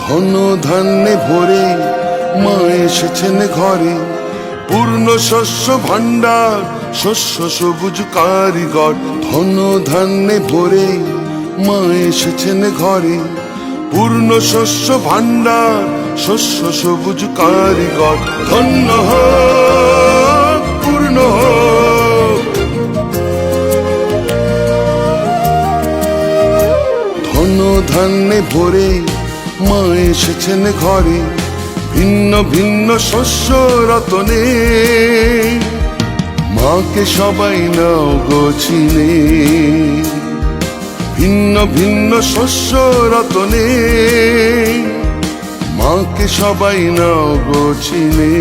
ধন ধান্যে ভরে মা এসেছেন ঘরে। পূর্ণ শস্য ভাণ্ডার, শস্য সবুজ কারিগর। ধন ধান্যে ভরে মা এসেছেন ঘরে। পূর্ণ শস্য ভাণ্ডার, শস্য সবুজ কারিগর। ধন্য হোক ধান্যে ভরে মা এসেছেন ঘরে, ভিন্ন ভিন্ন শস্য রতনে। মাকে সবাই নাও গোছিনে ভিন্ন ভিন্ন শস্য রতনে। মাকে সবাই নাও গোছিনে